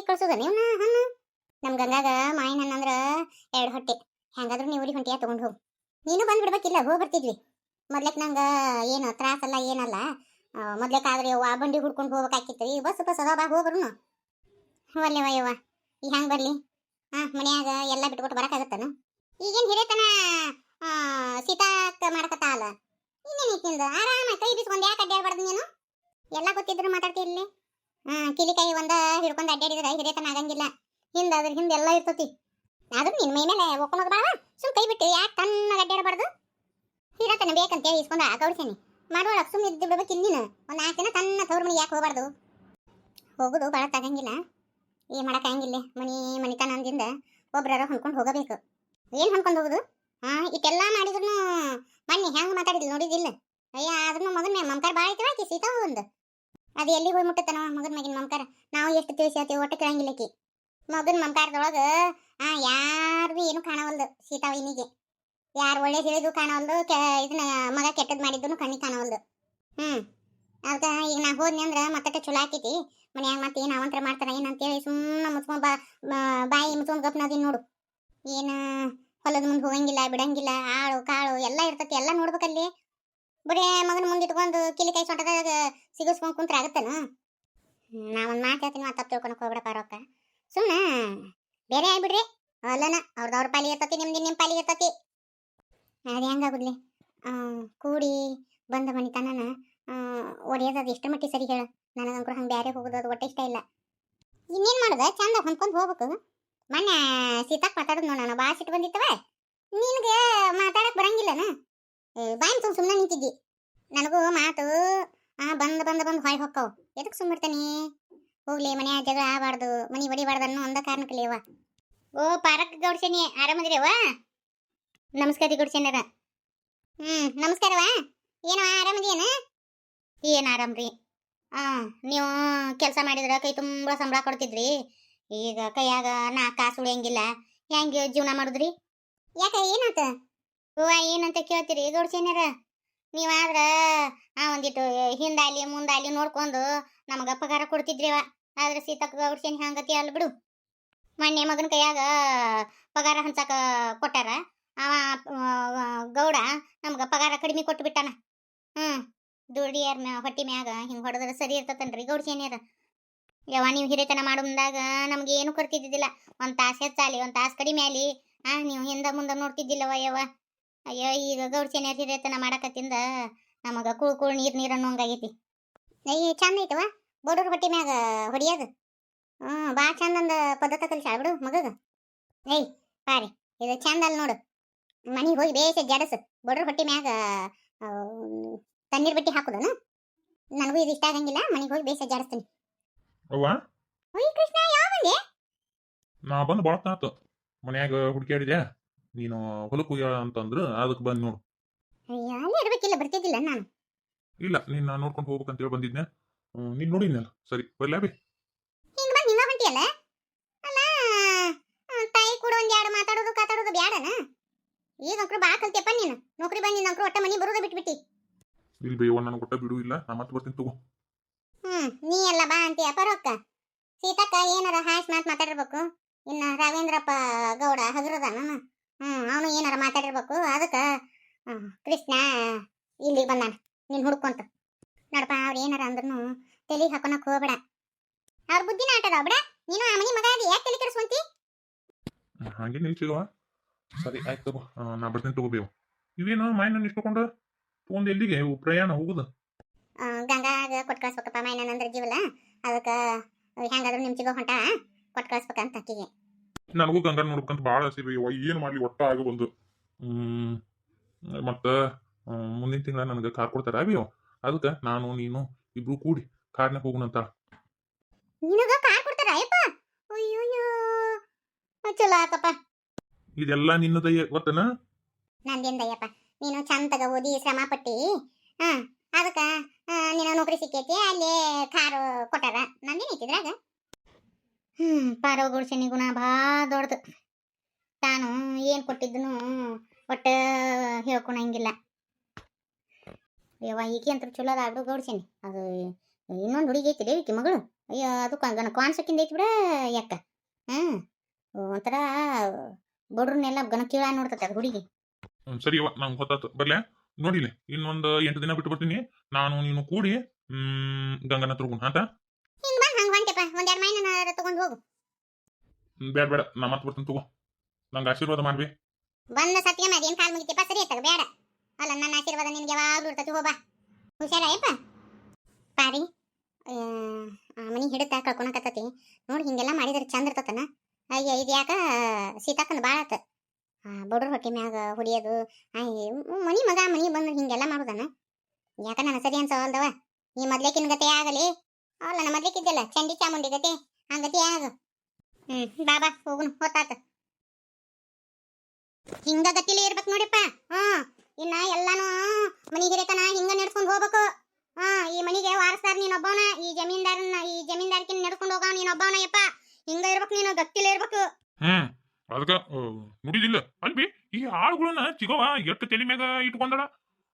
ಊರಿಗೆ ಕಳ್ಸೋದ ಹಣ್ಣು ನಮ್ ಗಂಗಾಗ ಮಾವಿನ ಹಣ್ಣು ಅಂದ್ರ ಎರಡು ಹೊಟ್ಟೆ. ಹೆಂಗಾದ್ರೂ ನೀವು ಊರಿಗೆ ಹೊಂಟಿಯ ತಗೊಂಡ್ ಹೋಗು. ನೀನು ಬಂದ್ ಬಿಡ್ಬೇಕಿಲ್ಲ ಹೋಗಿ ಬರ್ತಿದ್ವಿ. ಮೊದ್ಲಕ್ ನಂಗ ಏನು ತ್ರಾಸಲ್ಲ ಏನಲ್ಲ. ಆದ್ರೆ ಯವ್ವ ಬಂಡಿ ಹುಡ್ಕೊಂಡು ಹೋಗ್ಬೇಕಾಗಿತ್ತು. ಈಗ ಬಸ್ ಬಸ್ ಅದಾವ, ಬಾ ಹೋಗ್ಬರುನು ಒಲ್ಲೆವ ಯವ್ವ ಈಗ ಹೆಂಗ್ ಬರ್ಲಿ? ಹಾ ಮನ್ಯಾಗ ಎಲ್ಲ ಬಿಟ್ಬಿಟ್ಟು ಬರಕಾಗತ್ತನು ಈಗೇನ್ ಹಿರೇತನ ಮಾಡಕತ್ತ ಅಲ್ಲ? ಇನ್ನೇನ್ ಈಕಿಂದ? ಆರಾಮ ಕೈ ಬಿಸ್ಕೊಂಡ್ ಯಾಕೆ ಅಡ್ಡಾಡ್ಬಾರ್ದು ನೀನು? ಎಲ್ಲ ಗೊತ್ತಿದ್ರು ಮಾತಾಡ್ತಿರ್ಲಿ ಹಾ ಕಿಲಿಕಾಯಿ ಒಂದ ಹಿಡ್ಕೊಂಡ್ ಅಡ್ಡಾಡಿದ್ರ ಹಿರಿಯತನ ಆಗಂಗಿಲ್ಲ. ಹಿಂದ ಅದ್ರ ಹಿಂದ ಎಲ್ಲ ಇರ್ತತಿ. ಆದ್ರೂ ನಿನ್ ಮೈ ಮೇಲೆ ಒಕ್ಕೊಂಡ್ ಬಾಳ ಸುಮ್ ಕೈ ಬಿಟ್ಟು ಯಾಕೆ ತನ್ನ ಅಡ್ಡಾಡಬಾರ್ದು ಹೇಳಿ ಬೇಕಂತೇಳಿ ಇಸ್ಕೊಂಡ ಗೌಡ್ಸೇನಿ. ಮಾಡೋಳಕ್ ಸುಮ್ ಇದ್ದು ಬಿಡ್ಬೇಕು ಇಲ್ಲಿನ ಒಂದ್ ದಿನ ತನ್ನ ತವ್ರ ಮನೆ ಯಾಕೆ ಹೋಗ್ಬಾರ್ದು? ಹೋಗುದು ಭಾಳ ತಗಂಗಿಲ್ಲ. ಏನ್ ಮಾಡಕ್ಕಾಗಿಲ್ಲ ಮನಿ ಮನಿತನ ಅಂದಿಂದ ಒಬ್ರಾರ ಹೊಂದ್ಕೊಂಡು ಹೋಗಬೇಕು. ಏನ್ ಹೊಂದ್ಕೊಂಡ್ ಹೋಗುದು? ಹಾ, ಇಟ್ಟೆಲ್ಲಾ ಮಾಡಿದ್ರು ಮೊನ್ನೆ ಹೆಂಗ್ ಮಾತಾಡಿದ್ಲು ನೋಡಿದಿಲ್ಲ ಅಯ್ಯ ಆದ್ರೂ ಮಗನ ಮಮಕಾರ ಭಾಳ ಐತಿ ಆಕಿ ಸೀತಾ ಒಂದು. ಅದು ಎಲ್ಲಿ ಹೋಗಿ ಮುಟ್ಟತನ ಮಗನ ಮಗಿನ ಮಮಕಾರ? ನಾವು ಎಷ್ಟು ತಿಳಿಸಿ ಹೇಳ್ತೀವಿ ಒಟ್ಟು ಕೇಳಂಗಿಲ್ಲಕಿ ಮಗನ ಮಮಕಾರದೊಳಗೆ, ಆ, ಯಾರ್ದು ಏನು ಕಾಣವಲ್ದು ಸೀತಾವಿನಿಗೆ. ಯಾರು ಒಳ್ಳೆ ಹೇಳಿದ್ರು ಕಾಣವಲ್ದು, ಕೆ, ಇದನ್ನ ಮಗ ಕೆಟ್ಟದ್ ಮಾಡಿದ್ದು ಕಣ್ಣಿಗೆ ಕಾಣವಲ್ದು. ಹ್ಮ್. ಅದಕ್ಕೆ ಈಗ ನಾ ಹೋದ್ನಿ ಅಂದ್ರ ಮತ್ತೆ ಚಲೋ ಆಕೈತಿ. ಮನ್ಯಾಗ ಮತ್ತೆ ಏನು ಆಮಂತ್ರ ಮಾಡ್ತಾರ ಏನಂತೇಳಿ ಸುಮ್ಮನೆ ಮುಚ್ಕೊಂಡ್ ಬಾ- ಬಾಯಿ ಮುಚ್ಕೊಂಡ್ ಗಪ್ನದಿನ ನೋಡು. ಏನು ಹೊಲದ ಮುಂದೆ ಹೋಗಂಗಿಲ್ಲ, ಬಿಡಂಗಿಲ್ಲ, ಆಳು, ಕಾಳು, ಎಲ್ಲ ಇರ್ತತಿ, ಎಲ್ಲ ನೋಡ್ಬೇಕಲ್ಲಿ. ಬರೀ ಮಗನ ಮುಂದೆ ಇಟ್ಕೊಂಡು ಕಿಲಿ ಕೈ ಸೊಂಟದಾಗ ಸಿಗಿಸ್ಕೊಂಡು ಕುಂತ್ರ ಆಗತ್ತನ? ನಾ ಒಂದು ಮಾತು ಹೇಳ್ತೀನಿ ಮತ್ತೆ ತಪ್ಪು ತಿಳ್ಕೊಳಕ್ ಹೋಗ್ಬಿಡಪ್ಪ ರೊಕ್ಕ. ಸುಮ್ಮನೆ ಬೇರೆ ಆಗ್ಬಿಡ್ರಿ. ಅಲ್ಲನ ಅವ್ರದ್ದು ಅವ್ರ ಪಾಲಿಗೆ ಇರ್ತತಿ, ನಿಮ್ದು ನಿಮ್ಮ ಪಾಲಿಗೆ ಇರ್ತತಿ. ಅದು ಹೆಂಗಾಗುದ್ಲಿ ಕೂಡಿ ಬಂದ ಮನಿತನನ ಒಡೆಯೋದು ಎಷ್ಟು ಮಟ್ಟಿಗೆ ಸರಿ ಹೇಳ? ನನಗಂಕರು ಹಂಗೆ ಬೇರೆ ಹೋಗೋದು ಅದು ಒಟ್ಟೆ ಇಷ್ಟ ಇಲ್ಲ. ಇನ್ನೇನು ಮಾಡೋದು? ಚಂದ ಹೊಂದ್ಕೊಂಡು ಹೋಗ್ಬೇಕು. ಮೊನ್ನೆ ಸೀತಾಕ್ ಮಾತಾಡೋದು ನೋಡೋಣ ಭಾಳ ಸಿಟ್ಟು ಬಂದಿತ್ತವ. ನಿನಗೆ ಮಾತಾಡಕ್ಕೆ ಬರಂಗಿಲ್ಲನ? ಬಾಯಿ ತುಂಬ ಸುಮ್ಮನೆ ನಿಂತಿದ್ದಿ. ನನಗೂ ಮಾತು. ಬಂದ, ಬಂದು, ಬಂದ್ ಹೊಯ್ ಹೊಕ್ಕವು ಎದಕ್ ಸುಮ್ಮಿರ್ತಾನಿ ಹೋಗ್ಲಿ, ಮನೆ ಜಗಳ ಆಗಬಾರ್ದು, ಮನಿ ಹೊಡಿಬಾರ್ದು ಅನ್ನೋ ಒಂದ ಕಾರಣಕ್ಕೆ ಅವ ಓ, ಪಾರಕ್ ಗೌಡ್ಸೇನಿ ಆರಾಮದಿರವ ನಮಸ್ಕಾರ ಗೌಡ್ಸೇನರ. ಹ್ಮ್ ನಮಸ್ಕಾರವ ಏನೋ ಆರಾಮದೇನ ಏನ್ ಆರಾಮ್ರಿ ಆ, ನೀವು ಕೆಲಸ ಮಾಡಿದ್ರ ಕೈ ತುಂಬ ಸಂಬಳ ಕೊಡ್ತಿದ್ರಿ. ಈಗ ಕೈಯಾಗ ನಾ ಕಾಸು ಉಳಿಯಂಗಿಲ್ಲ. ಹೆಂಗೆ ಜೀವನ ಮಾಡುದ್ರಿ? ಯಾಕ, ಏನಾತ? ಹೂವ ಏನಂತ ಕೇಳ್ತೀರಿ? ಗೌಡ್ಸೇನರ ನೀವಾದ್ರ ಆ ಒಂದಿಟ್ಟು ಹಿಂದಾಲಿ ಮುಂದಾಲಿ ನೋಡ್ಕೊಂಡು ನಮಗ ಪಗಾರ ಕೊಡ್ತಿದ್ರಿವ ಆದ್ರೆ ಸೀತಕ್ಕ ಗೌಡ್ಸೇನಿ ಹಂಗತಿ ಅಲ್ಲ ಬಿಡು. ಮೊನ್ನೆ ಮಗನ ಕೈಯಾಗ ಪಗಾರ ಹಂಚಕ ಕೊಟ್ಟಾರ. ಅವ ಗೌಡ ನಮ್ಗೆ ಪಗಾರ ಕಡಿಮೆ ಕೊಟ್ಟು ಬಿಟ್ಟಾನ. ಹ್ಮ್, ದುಡಿಯಾರ ಹೊಟ್ಟಿ ಮ್ಯಾಗ ಹಿಂಗೆ ಹೊಡೆದ್ರೆ ಸರಿ ಇರ್ತತನ್ರಿ ಗೌಡ್ಸೇನಿಯರ ಯಾವ ನೀವು ಹಿರಿತನ ಮಾಡೋ ಮುಂದಾಗ ನಮ್ಗೆ ಏನು ಕೊಡ್ತಿದ್ದಿದ್ದಿಲ್ಲ ಒಂದು ತಾಸು ಹೆಚ್ಚಾಲಿ, ಒಂದು ತಾಸು ಕಡಿಮೆ ಆಲಿ ಆ, ನೀವು ಹಿಂದ ಮುಂದೆ ನೋಡ್ತಿದ್ದಿಲ್ಲವ ಯವ್ವ. ಅಯ್ಯೋ ಈಗ ಗೌಡ್ಸೇನಿಯರ್ ಹಿರಿತನ ಮಾಡಕತ್ತಿಂದ? ನಮಗ ಕುಳ್ ಕುಳ್ ನೀರ್ ನೀರು ಅನ್ನೋಂಗಾಗೈತಿ. ಅಯ್ಯ ಚಂದ ಐತವ ಬಡವ್ರ ಹೊಟ್ಟಿ ಮ್ಯಾಗ ಹೊಡಿಯೋದು. ಹ್ಮ್ ಭಾಳ ಚಂದಂದ ಪದ್ಧತಿ ಕಲಿಸಾಳ ಬಿಡು ಮಗಗ. ಏಯ್ ಪಾರಿ ಇದು ಚಂದ ಅಲ್ಲಿ ನೋಡು. ಮನೆಗೆ ಹೋಗಿ ಬೇಸ ಜಡಸು. ಬಡವ್ರ ಹೊಟ್ಟಿ ಮ್ಯಾಗ ತಣ್ಣೀರ್ ಬಟ್ಟಿ ಹಾಕುದನ? ನನಗೂ ಇದು ಇಷ್ಟ ಆಗಂಗಿಲ್ಲ. ಮನೆಗೆ ಹೋಗಿ ಬೇಸ ಜಾಡಿಸ್ತೀನಿ. ಅವ್ವ? ಓಯ್ ಕೃಷ್ಣ ಯಾವ ಬಂದೆ? ನಾ ಬಂದು ಭಾಳ ಮನ್ಯಾಗ ಹುಡುಕಿ ಹುಡುಕ್ಯಾಡಿದೆ ನೀನು ಹೊಲಕ್ಕೆ ಹೋಗ್ಯಾಳ ಅಂತಂದ್ರೆ ಅದಕ್ಕೆ ಬಂದು ನೋಡು. ಅಲ್ಲೇ ಇರ್ಬೇಕಿಲ್ಲ ಬರ್ತಿದ್ದಿಲ್ಲ ನಾನು. ಇಲ್ಲ ನಿನ್ನ ನೋಡ್ಕೊಂಡು ಹೋಗ್ಬೇಕಂತೇಳಿ ಬಂದಿದ್ನೆ. ನೀನು ನೋಡಿದ್ನಲ್ಲ ಸರಿ ಬರ್ಲಾ ಬಿ. ಹಿಂಗ್ ಬಂದ್ ನೀವ ಹೊಂಟಿಯಲ್ಲ ಅಲ್ಲ? ತಾಯಿ ಕೂಡ ಒಂದ್ ಎರಡು ಮಾತಾಡೋದು ಕಾತಾಡೋದು ಬ್ಯಾಡನ? ಈಗ ಅಂಕ್ರು ಬಾ ಕಲ್ತಿಯಪ್ಪ ನೀನು. ನೌಕರಿ ಬನ್ನಿ ಅಂಕ್ರು ಒಟ್ಟ ಮನಿ ಬರೋದ ಬಿಟ್ಬಿಟ್ಟಿ. ಇಲ್ಲಿ ಬೇವ ನನಗೆ ಕೊಟ್ಟ ಬಿಡು ಇಲ್ಲ ನಾ ಮತ್ತೆ ಬರ್ತೀನಿ ತಗೋ. ಹ್ಮ್ ನೀ ಎಲ್ಲ ಬಾ ಅಂತೀಯ ಪರೋಕ್ಕ. ಸೀತಕ್ಕ ಏನಾರ ಹಾಸ್ ಮಾತು ಮಾತಾಡಿರ್ಬೇಕು? ಇನ್ನ ರಾಘವೇಂದ್ರಪ್ಪ ಗೌಡ ಹಗರದಾನ? ಹ್ಮ್ ಅವನು ಏನಾರ ಮಾತಾಡಿರ್ಬೇಕು ಅದಕ್ಕ ಕೃಷ್ಣ ಇಲ್ಲಿಗೆ ಬಂದಾನ ನೀನ್ ಹುಡ್ಕೊಂತ. ನೋಡಪ್ಪ ಅವ್ರ ಏನಾರ ಅಂದ್ರೂ ತಲೆ ಹಾಕೊಳಕ್ ಹೋಗ್ಬೇಡ. ಅವ್ರ ಬುದ್ಧಿನ ಆಟದ ಬಿಡ. ನೀನು ಆ ಮನಿ ಮಗ ಅದಿ ಯಾಕೆ ತಲೆ ಕೆಡಿಸ್ಕೊಂತಿ? ಹಾಗೆ ನಿಲ್ಸಿದವ ಸರಿ ಆಯ್ತು ತಗೋ. ನಾ ಬರ್ತೀನಿ ತಗೋಬೇವು ಇವೇನು ಮಾಯನ ಇಷ್ಟಕೊಂಡು? ತಗೊಂಡು ಎಲ್ಲಿಗೆ? ಪ್ರಯಾಣ ಹೋಗುದು? ಗಂಗಾಗ ಕೊಟ್ಟು ಕಳ್ಸ್ಬೇಕಪ್ಪ ಮೈನ ಅಂದ್ರೆ ಜೀವಲ್ಲ ಅದಕ್ಕೆ ಹೆಂಗಾದ್ರೂ ನಿಮ್ ಚಿಗೋ ಹೊಂಟ ಕೊಟ್ಟು ಕಳ್ಸ್ಬೇಕಂತ ಅಕ್ಕಿಗೆ. ನನಗೂ ಗಂಗಾ ನೋಡ್ಕಂತ ಭಾಳ ಆಸೆ ರೀ ಏನು ಮಾಡ್ಲಿ ಒಟ್ಟ ಆಗ ಬಂದು ಹ್ಮ್ ಮತ್ತು ಮುಂದಿನ ತಿಂಗಳ ನನಗೆ ಕಾರ್ ಕೊಡ್ತಾರ ಅವಿಯೋ ಅದಕ್ಕೆ ನಾನು ನೀನು ಇಬ್ರು ಕೂಡಿ ಕಾರ್ನಾಗ ಹೋಗುಣಂತ. ನಿನಗ ಕಾರ್ ಕೊಡ್ತಾರ ಅಯ್ಯಪ್ಪ ಅಯ್ಯೋ ಚಲೋ ಆತಪ್ಪ. ಇದೆಲ್ಲ ನಿನ್ನದಯ್ಯ ಗೊತ್ತನ? ನಂದೇಂದಯ್ಯಪ್ಪ ನೀನು ಚಂದಗ ಓದಿ ಶ್ರಮ ಪಟ್ಟಿ ಹಾ? ಅದಕ್ಕ ನಿನ್ನ ನೀನು ನೌಕರಿ ಸಿಕ್ಕೈತಿ ಅಲ್ಲಿ ಕಾರು ಕೊಟ್ಟಾರ. ನಂದೇನೈತಿ ಇದ್ರಾಗ? ಹ್ಮ್ ಪಾರೋ ಗುಡ್ಸನಿ ಗುಣ ಬಾ ದೊಡ್ಡದು. ತಾನು ಏನು ಕೊಟ್ಟಿದ್ದನು ಒಟ್ಟ ಹೇಳ್ಕೊಳಂಗಿಲ್ಲ ಯವ್ವ, ಈಕೆ ಅಂತ ಚಲೋ ಅದ ಆಗ್ಬಿಡು ಗೌಡ್ಸೇನಿ ಅದು ಇನ್ನೊಂದು ಹುಡುಗಿ ಐತಿ ಈಕೆ ಮಗಳು. ಅಯ್ಯೋ, ಅದು ಗನ ಕಾನ್ಸಕ್ಕಿಂದ ಐತಿ ಬಿಡ ಯಾಕ? ಹ್ಮ್, ಒಂಥರ ಬಡ್ರನ್ನೆಲ್ಲ ಗನ ಕೀಳ ನೋಡ್ತತೆ ಅದು ಹುಡುಗಿ. ಸರಿ ಅವ್ವ ನಂಗೆ ಗೊತ್ತಾತು ಬರ್ಲೆ? ನೋಡಿಲಿ, ಇನ್ನೊಂದು ಎಂಟು ದಿನ ಬಿಟ್ಟು ಬರ್ತೀನಿ. ನಾನು, ನೀನು ಕೂಡಿ ಗಂಗನ ಹತ್ರ ಆತ ಹಿಂಗ್ ಬಾ ಹಂಗ ಹೊಂಟೆಪ್ಪ ಮೈನ ತಗೊಂಡ್ ಹೋಗು. ಬೇಡ ಬೇಡ. ನಾ ಮತ್ತೆ ಬರ್ತೀನಿ ತಗೋ. ನಂಗೆ ಆಶೀರ್ವಾದ ಮಾಡ್ಬಿ. ಬಂದ ಸತ್ಯ ಮಾಡಿ ಏನ್ ಕಾಲ್ ಮುಗಿತಿಪ್ಪ ಸರಿ ಆಯ್ತಾಗ ಬೇಡ. ಅಲ್ಲ ನನ್ನ ಆಶೀರ್ವಾದ ನಿನ್ಗೆ ಯಾವಾಗ್ಲೂ ಇರ್ತತಿ ಹೋಗ ಹುಷಾರಾಯಪ್ಪ ಪಾರಿ ಮನಿ ಹಿಡಿತ ಕಳ್ಕೊಳಕತ್ತತಿ. ನೋಡಿ ಹಿಂಗೆಲ್ಲ ಮಾಡಿದ್ರೆ ಚಂದ ಇರ್ತತನ. ಅಯ್ಯ ಇದು ಯಾಕ ಸೀತಾಕಂದ್ ಭಾಳ ಆತ. ಬಡ್ರ ಹೊಟ್ಟೆ ಮ್ಯಾಗ ಹೊಡಿಯೋದು ಮನಿ ಮಗ ಮನಿ ಬಂದು ಹಿಂಗೆಲ್ಲ ಮಾಡೋದನ. ಯಾಕ ನನ್ನ ಸರಿ ಅನ್ಸವಲ್ದವ ಈ ಮೊದ್ಲೇಕಿನ ಗತೆ ಆಗಲಿ. ಅಲ್ಲ ನಮ್ಮ ಮೊದ್ಲೇಕಿದ್ದಲ್ಲ ಚಂಡಿ ಚಾಮುಂಡಿ ಗತೆ? ಹಂಗತಿ ಅದು ಹ್ಮ್ ಬಾಬಾ ಹೋಗುನು ಹೊತ್ತಾತ. ಹಿಂಗ ಗತಿಲಿ ಇರ್ಬೇಕು ನೋಡಿಪ್ಪ. ಹ್ಮ್ ಇನ್ನ ಎಲ್ಲಾನು ಮನಿ ಹಿರೇತನ ಹಿಂಗ ನಡ್ಸ್ಕೊಂಡ್ ಹೋಗ್ಬೇಕು. ಹಾ ಈ ಮನಿಗೆ ವಾರಸ್ತಾರ ನೀನೊಬ್ಬವನ ಈ ಜಮೀನ್ದಾರನ್ನ ಈ ಜಮೀನ್ದಾರ್ಕಿನ್ ನಡ್ಸ್ಕೊಂಡ್ ಹೋಗವ ನೀನೊಬ್ಬವನ ಯಪ್ಪ. ಹಿಂಗ ಇರ್ಬೇಕು ನೀನು ಗತಿಲಿ ಇರ್ಬೇಕು. ಹ್ಮ್ ಅದಕ್ಕ ನುಡಿದಿಲ್ಲ ಅಲ್ಬಿ ಈ ಆಳುಗಳನ್ನ ಚಿಗವ ಎಷ್ಟು ತಲೆ ಮ್ಯಾಗ ಇಟ್ಕೊಂಡಳ?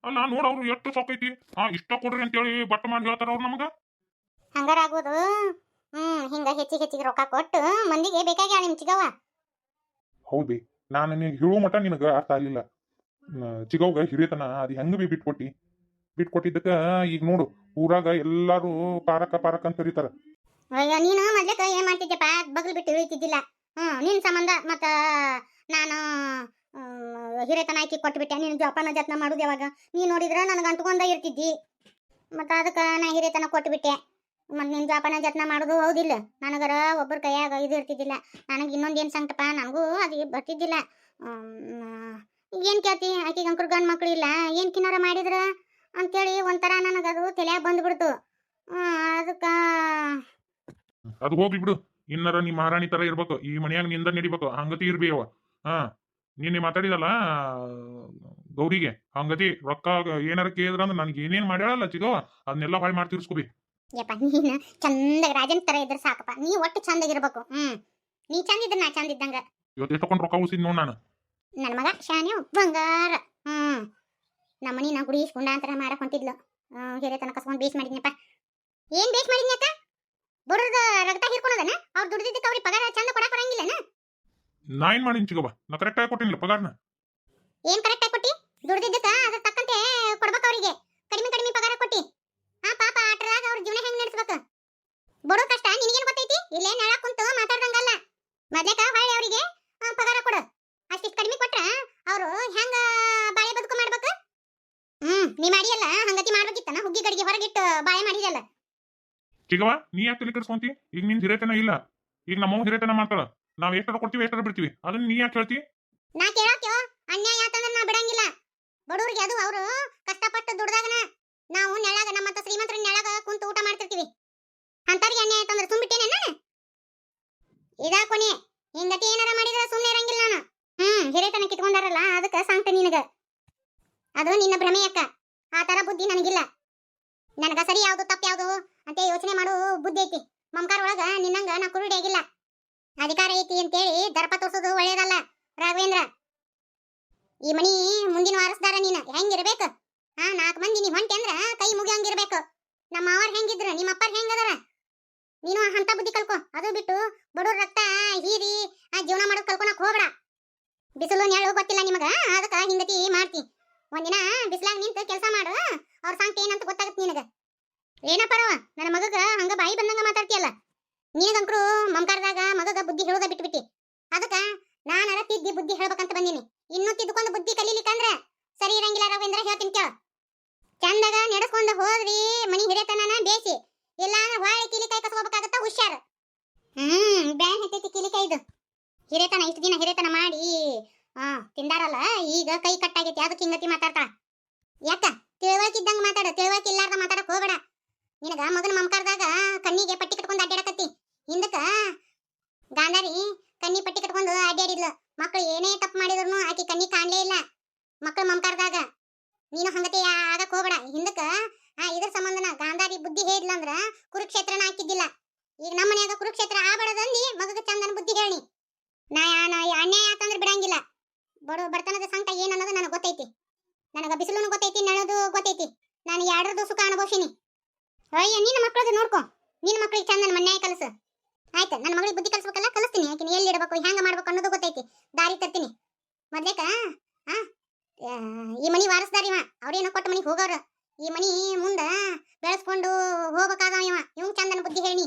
ಅಲ್ಲ ನೋಡ ಅವ್ರು ಎಷ್ಟು ಸೊಕ್ಕೈತಿ ಆ ಇಷ್ಟ ಕೊಡ್ರಿ ಅಂತೇಳಿ ಬಟ್ಟ ಮಾಡಿ ಹೇಳ್ತಾರ ಅವ್ರು ನಮಗ. ಹಂಗಾರ ಆಗೋದು. ಹ್ಮ್ ಹಿಂಗ ಹೆಚ್ಚಿಗೆ ಹೆಚ್ಚಿಗೆ ರೊಕ್ಕ ಕೊಟ್ಟು ಮಂದಿಗೆ ಬೇಕಾಗ್ಯಾಳ ನಿಮ್ ಚಿಗವ್ವ. ಹೌದಿ ನಾನು ನಿನಗೆ ಹೇಳೋ ಮಟ ನಿನಗ ಅರ್ಥ ಆಗ್ಲಿಲ್ಲ. ಚಿಗವ್ಗ ಹಿರಿಯತನ ಅದು ಹೆಂಗ ಬಿ ಬಿಟ್ಕೊಟ್ಟಿ? ಬಿಟ್ಕೊಟ್ಟಿದ್ದಕ್ಕ ಈಗ ನೋಡು ಊರಾಗ ಎಲ್ಲಾರು ಪಾರಕ ಪಾರಕ ಅಂತ ಕರೀತಾರ. ಅಯ್ಯೋ ನೀನು ಮೊದ್ಲಕ್ಕ ಏನ್ ಮಾಡ್ತಿದ್ದೆಪ್ಪ ಬಗಲ್ ಬಿಟ್ಟು ಇಳಿತಿದ್ದಿಲ್ಲ. ಹ್ಮ್ ನಿನ್ ಸಂಬಂಧ ಮತ್ತ ನಾನು ಹಿರೇತನ ಹಾಕಿ ಕೊಟ್ಬಿಟ್ಟೆ. ನೀನು ಜೋಪಾನ ಜತ್ನ ಮಾಡುದು ಯಾವಾಗ? ನೀ ನೋಡಿದ್ರ ನನಗೆ ಅಂಟ್ಕೊಂಡ ಇರ್ತಿದ್ದಿ. ಮತ್ತ ಅದಕ್ಕ ನಾ ಹಿರೇತನ ಕೊಟ್ಬಿಟ್ಟೆ. ಮತ್ ನಿನ್ ಜೋಪಾನ ಜತ್ನ ಮಾಡೋದು ಹೌದಿಲ್ಲ. ನನಗರ ಒಬ್ಬರ ಕೈಯಾಗ ಇದು ಇರ್ತಿದ್ದಿಲ್ಲ. ನನಗೆ ಇನ್ನೊಂದ್ ಏನ್ ಸಂಕಟಪ್ಪ ನನಗೂ ಅದು ಬರ್ತಿದ್ದಿಲ್ಲ. ಏನು ಕೇಳ್ತಿ? ಆಕೆಗೆ ಅಂಕರ್ ಗಂಡ್ ಮಕ್ಳು ಇಲ್ಲ. ಏನು ಕಿನ್ನರ ಮಾಡಿದ್ರ? ಅಂತೇಳಿ ಒಂಥರ ನನಗದು ತಲೆಯಾಗ ಬಂದ್ಬಿಡ್ತು. ಅದಕ್ಕೆ ಅದು ಹೋಗ್ಲಿ ಬಿಡು. ಇನ್ನರ ನೀ ಮಹಾರಾಣಿ ತರ ಇರ್ಬೇಕು. ಈ ಮನೆಯಾಗ ನಿಂದ ನಡಿಬೇಕು. ಹಂಗತಿ ಇರ್ಬಿ ಅವ. ಹಾ, ನಿನ್ನೆ ಮಾತಾಡಿದಲ್ಲ, ಗೌರಿಗೆ, ಹಂಗತಿ ರೊಕ್ಕ ಏನಾರ ಕೇಳಿದ್ರ ಅಂದ್ರೆ ನನಗೆ ಏನೇನ್ ಮಾಡ್ಯಾಳಲ್ಲ ಚಿಗೋ ಅದನ್ನೆಲ್ಲ ಹೊಳ್ ಮಾಡಿ ತೀರ್ಸ್ಕೊಬಿ ಯಪ್ಪ ನೀನು ಚಂದ ರಾಜನ್ ತರ ಇದ್ರೆ ಸಾಕಪ್ಪ. ನೀ ಒಟ್ಟು ಚಂದಾಗಿರ್ಬೇಕು. ಹ್ಮ್. ನೀ ಚಂದ ಇದ್ರೆ ನಾ ಚಂದ ಇದ್ದಂಗ ಇವತ್ತು ರೊಕ್ಕ ನೋಡ್ ನಾನು. ನನ್ನ ಮಗ ಶಾನೆ ಬಂಗಾರ. ಹ್ಮ್. ನಮ್ಮನಿ ನಾ ಗುಡಿ ಗುಂಡಾಂತರ ಮಾಡಕ್ ಹೊಂಟಿದ್ಲು. ಹಿರಿಯ ತನಕ ಕಸ್ಕೊಂಡ್ ಬೇಸ್ ಮಾಡಿದ್ನಪ್ಪ. ಏನ್ ಬೇಸ್ ಮಾಡಿದ್ನಕ್ಕ ಬರೋದ ರಕ್ತ ಹಿರ್ಕೊಳೋದನ ಅವ್ರು ದುಡ್ದಿದ್ದಕ್ಕೆ ಅವ್ರಿಗೆ ಪಗಾರ ಚಂದ ಕೊಡಕ್ ಬರಂಗಿಲ್ಲನ? ನಾ ಏನ್ ಮಾಡಿನ್ ಚಿಗವ ನಾ ಕರೆಕ್ಟ್ ಆಗಿ ಕೊಟ್ಟಿನಿಲ್ಲ ಪಗಾರನ. ಏನ್ ಕರೆಕ್ಟ್ ಆಗಿ ಕೊಟ್ಟಿ? ದುಡ್ದಿದ್ದಕ್ಕ ಅದ್ರ ತಕ್ಕಂತೆ ಕೊಡ್ಬೇಕು ಅವರಿಗೆ. ಕಡಿಮೆ ಕಡಿಮೆ ಪಗಾರ ಕೊಟ್ಟಿ. ಆ ಪಾಪ ಆಟರಾಗ ಅವ್ರ ಜೀವನ ಹೆಂಗ್ ನಡೆಸ್ಬೇಕು? ಬಡೋ ಕಷ್ಟ ನಿನಗೇನ್ ಗೊತ್ತೈತಿ? ಇಲ್ಲೇ ನೆಳ ಕುಂತು ಮಾತಾಡ್ದಂಗಲ್ಲ. ಮೊದ್ಲೇಕ ಹೊಳ್ಳಿ ಅವರಿಗೆ ಪಗಾರ ಕೊಡು. ಅಷ್ಟಿಷ್ಟು ಕಡಿಮೆ ಕೊಟ್ರ ಅವರು ಹೆಂಗ ಬಾಳೆ ಬದುಕು ಮಾಡ್ಬೇಕು? ಹ್ಮ್ ನೀ ಮಾಡಿಯಲ್ಲ ಹಂಗತಿ ಮಾಡ್ಬೇಕಿತ್ತನ? ಹುಗ್ಗಿ ಗಡಿಗೆ ಹೊರಗಿಟ್ಟು ಬಾಳೆ ಮಾಡಿದಲ್ಲ ಚಿಗವ ನೀ ಯಾಕೆ ತಲೆ ಕೆಡ್ಸ್ಕೊಂತಿ? ಈಗ ನಿನ್ ಹಿರೇತನ ಇಲ್ಲ. ಈಗ ನಮ್ಮವ್ ಹಿರೇತನ ಮಾಡ್ತಾಳ. ನಾವ್ ಎಷ್ಟರ ಕೊಡ್ತೀವಿ ಎಷ್ಟರ ಬಿಡ್ತೀವಿ. ಅದನ್ನ ನೀ ಯಾಕೆ ಹೇಳ್ತಿ? ನಾ ಕೇಳೋಕ್ಯೋ ಅನ್ಯಾಯ ಆತಂದ್ರ ನಾ ಬಿಡಂಗಿಲ್ಲ ಬಡವ್ರಿಗೆ ಅದು ಅವರು ಕಷ್ಟಪಟ್ಟು ದುಡ್ದಾಗನ ನಾವು ನೆಳಾಗ ನಮ್ಮಂತ ಶ್ರೀಮಂತರ ನೆಳಾಗ ಕುಂತು ಊಟ ಮಾಡ್ತಿರ್ತೀವಿ ಅಂತವ್ರಿಗೆ ಅನ್ಯಾಯ ಆತಂದ್ರ ಸುಮ್ಬಿಟ್ಟೇನೆ ನಾನು ಇದಾ ಕೊನೆ ಹಿಂಗತಿ ಏನಾರ ಮಾಡಿದ್ರೆ ಸುಮ್ಮನೆ ಇರಂಗಿಲ್ಲ ನಾನು ಹ್ಮ್ ಹಿರೇತನ ಕಿತ್ಕೊಂಡಾರಲ್ಲ ಅದಕ್ಕೆ ಸಾಂಗ್ತೆ ನಿನಗ ಅದು ನಿನ್ನ ಭ್ರಮೆ ಅಕ್ಕ ಆ ತರ ಬುದ್ಧಿ ನನಗಿಲ್ಲ ನನಗ ಸರಿ ಯಾವುದು ತಪ್ಪು ಯಾವುದು ಅಂತ ಯೋಚನೆ ಮಾಡು ಬುದ್ಧಿ ಐತಿ. ಮಮಕಾರ ಒಳಗ ನಿನ್ನಂಗ ನಾ ಕುರುಡಿ ಆಗಿಲ್ಲ. ಅಧಿಕಾರ ಐತಿ ಅಂತೇಳಿ ದರ್ಪ ತೋರ್ಸೋದು ಒಳ್ಳೇದಲ್ಲ ರಾಘವೇಂದ್ರ. ಈ ಮನಿ ಮುಂದಿನ ವಾರಸ್ದಾರ ನೀನು ಹೆಂಗಿರ್ಬೇಕು? ಹಾ ನಾಲ್ಕು ಮಂದಿ ನೀ ಹೊಂಟೆ ಅಂದ್ರ ಕೈ ಮುಗಿಯಂಗಿರ್ಬೇಕು ನಮ್ಮ ಅವ್ರ ಹೆಂಗಿದ್ರು, ನಿಮ್ಮ ಅಪ್ಪರ್ ಹೆಂಗದಾರ? ನೀನು ಅಂತ ಬುದ್ಧಿ ಕಲ್ಕೊ. ಅದು ಬಿಟ್ಟು ಬಡವ್ರ ರಕ್ತ ಹೀರಿ ಆ ಜೀವನ ಮಾಡೋದು ಕಲ್ಕೊಳಕ್ ಹೋಗ್ಬೇಡ. ಬಿಸಿಲು, ನೆರಳು ಗೊತ್ತಿಲ್ಲ ನಿಮಗ, ಅದಕ್ಕ ಹಿಂಗತಿ ಮಾಡ್ತಿ. ಒಂದಿನ ಬಿಸಿಲಾಗ ನಿಂತು ಕೆಲಸ ಮಾಡು, ಅವ್ರ ಸಾಂಗ್ ಏನಂತ ಗೊತ್ತಾಗತ್ ನಿನಗ. ಏನಪ್ಪರವ ನನ್ನ ಮಗಗ ಹಂಗ ಬಾಯಿ ಬಂದಂಗ ಮಾತಾಡ್ತೀಯಲ್ಲ? ನೀನಗಂಕ್ರು ಮಮಕಾರದಾಗ ಮಗಗ ಬುದ್ಧಿ ಹೇಳೋದ ಬಿಟ್ಬಿಟ್ಟಿ. ಅದಕ್ಕ ನಾನರ ತಿದ್ದಿ ಬುದ್ಧಿ ಹೇಳ್ಬೇಕಂತ ಬಂದೀನಿ. ಇನ್ನೂ ತಿದ್ದುಕೊಂಡು ಬುದ್ಧಿ ಕಲೀಲಿಕ್ಕಂದ್ರ ಸರಿ ಇರಂಗಿಲ್ಲ ರವೀಂದ್ರ ಹೇಳ್ತೀನಿ ಕೇಳ. ಚಂದಾಗ ನಡೆಸ್ಕೊಂಡು ಹೋದ್ರಿ ಮನಿ ಹಿರೇತನನ ಬೇಸಿ. ಇಲ್ಲ ಅಂದ್ರೆ ಹೊಳೆ ಕಿಲಿಕಾಯಿ ಕಸ್ಕೋಬೇಕಾಗತ್ತ ಹುಷಾರ್. ಹ್ಮ್, ಬ್ಯಾನ್ ಹತ್ತೈತಿ ಕಿಲಿಕಾಯಿ ಇದು ಹಿರೇತನ ಇಷ್ಟು ದಿನ ಹಿರೇತನ ಮಾಡಿ ಹಾ, ತಿಂದಾರಲ್ಲ? ಈಗ ಕೈ ಕಟ್ಟಾಗೈತಿ, ಅದಕ್ಕೆ ಹಿಂಗತಿ ಮಾತಾಡ್ತಾಳ. ಯಾಕ? ತಿಳುವಳಿಕಿದ್ದಂಗ ಮಾತಾಡ ತಿಳುವಳಿಕೆ ಇಲ್ಲಾರ್ದ ಮಾತಾಡಕ್ ಹೋಗ್ಬೇಡ. ನಿನಗ ಮಗನ ಮಮಕಾರದಾಗ ಕಣ್ಣಿಗೆ ಪಟ್ಟಿ ಕಟ್ಕೊಂಡು ಅಡ್ಡಾಡಕತ್ತಿ ಹಿಂದಕ್ಕ ಗಾಂಧಾರಿ ಕಣ್ಣಿ ಪಟ್ಟಿ ಕಟ್ಕೊಂಡು ಅಡ್ಡಾಡಿದ್ಲು ಮಕ್ಕಳು ಏನೇ ತಪ್ಪು ಮಾಡಿದ್ರು ಆಕಿ ಕಣ್ಣಿ ಕಾಣ್ಲೇ ಇಲ್ಲ. ಮಕ್ಕಳು ಮಮಕಾರದಾಗ ನೀನು ಹಂಗತಿ ಆಗಕ್ ಹೋಗ್ಬೇಡ. ಹಿಂದಕ ಆ ಇದ್ರ ಸಂಬಂಧನ ಗಾಂಧಾರಿ ಬುದ್ಧಿ ಹೇಳಿದ್ಲ ಅಂದ್ರ ಕುರುಕ್ಷೇತ್ರನ ಹಾಕಿದ್ದಿಲ್ಲ. ಈಗ ನಮ್ಮ ಮನ್ಯಾಗ ಕುರುಕ್ಷೇತ್ರ ಮಗಗ ಚಂದನ ಬುದ್ಧಿ ಹೇಳಿ ನಾ ನಾ ಅನ್ಯಾಯ ಆತಂದ್ರ ಬಿಡಂಗಿಲ್ಲ ಬಡ ಬಡತನದ ಸಂಕಟ ಏನ್ ಅನ್ನೋದು ನನಗೆ ಗೊತ್ತೈತಿ ನನಗ ಬಿಸಿಲುನು ಗೊತ್ತೈತಿ ನೆಳದು ಗೊತ್ತೈತಿ ನಾನು ಎರಡರದು ಸುಖ ಅನುಭವಿಸಿನಿ ಅಯ್ಯ ನಿನ್ನ ಮಕ್ಕಳದು ನೋಡ್ಕೊ ನಿನ್ನ ಮಕ್ಳಿಗೆ ಚಂದ ನನ್ನ ಮನ್ಯಾಗ ಕಲಸು. ಆಯ್ತು ನನ್ನ ಮಗಳಿಗೆ ಬುದ್ಧಿ ಕಲಿಸ್ಬೇಕಲ್ಲ ಕಲಿಸ್ತೀನಿ. ಆಕಿನ ಎಲ್ಲಿ ಇಡಬೇಕು ಹೆಂಗ ಮಾಡ್ಬೇಕು ಅನ್ನೋದು ಗೊತ್ತೈತಿ. ದಾರಿ ತರ್ತೀನಿ. ಮೊದ್ಲೇಕ ಆ, ಈ ಮನಿ ವಾರಸ್ದಾರ ಇವ. ಅವ್ರೇನೋ ಕೊಟ್ಟ ಮನಿಗೆ ಹೋಗೋರು ಈ ಮನಿ ಮುಂದ ಬೆಳೆಸ್ಕೊಂಡು ಹೋಗ್ಬೇಕಾಗವ ಇವ. ಇವ್ ಚಂದನ ಬುದ್ಧಿ ಹೇಳಿ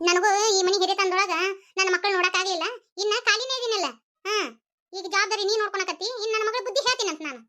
ನನಗೂ ಈ ಮನಿ ಹಿರಿಯ ತಂದೊಳಗ ನನ್ನ ಮಕ್ಕಳು ನೋಡಕ್ ಆಗ್ಲಿಲ್ಲ. ಇನ್ನ ಖಾಲಿನೇ ಇದೀನಲ್ಲ. ಹಾ ಈಗ ಜವಾಬ್ದಾರಿ ನೀ ನೋಡ್ಕೊಳಕತ್ತಿ. ಇನ್ನ ನನ್ನ ಮಗಳ ಬುದ್ಧಿ ಹೇಳ್ತೀನಂತ ನಾನು.